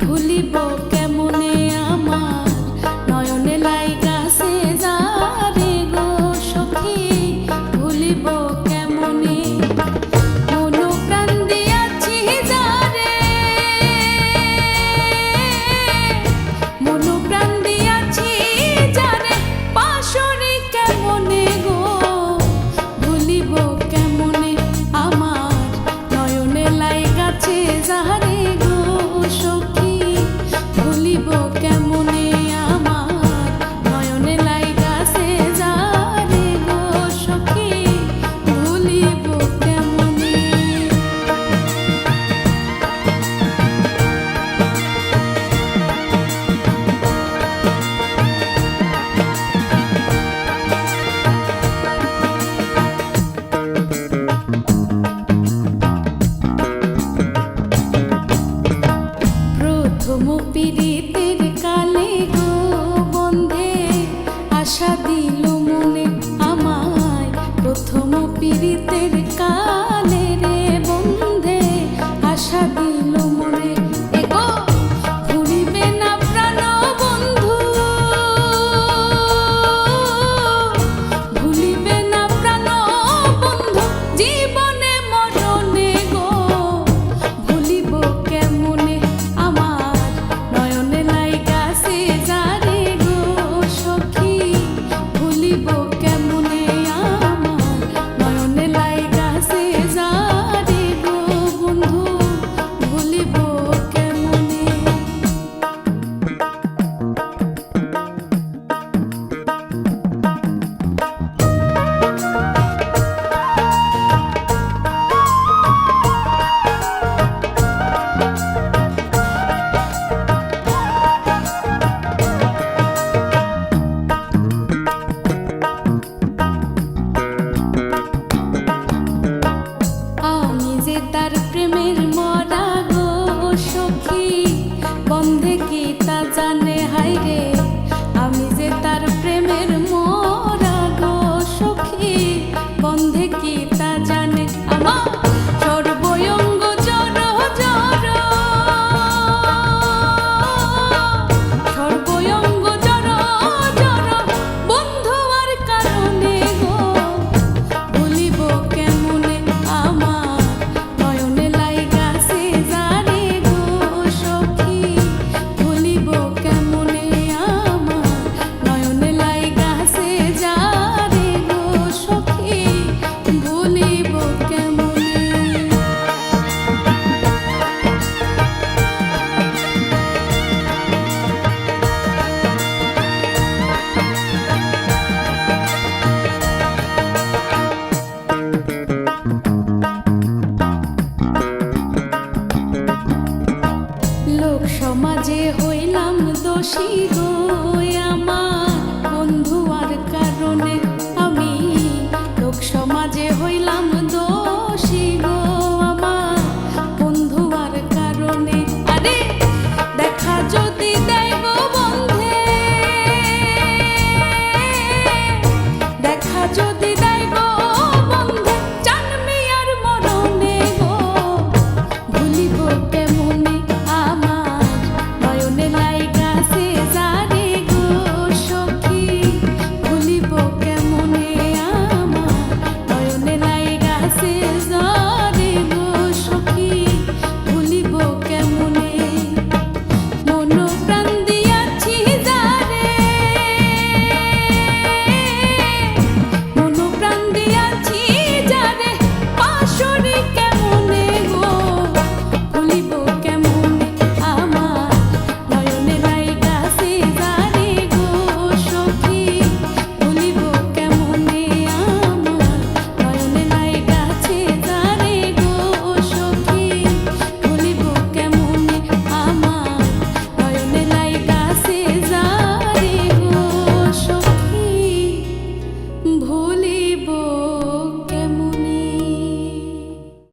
ভুলিব প্রথম পীড়িতের কালে 哦 সমাজে হইলাম দোষী গো আমার বন্ধু আর কারণে আমি লোক সমাজে হই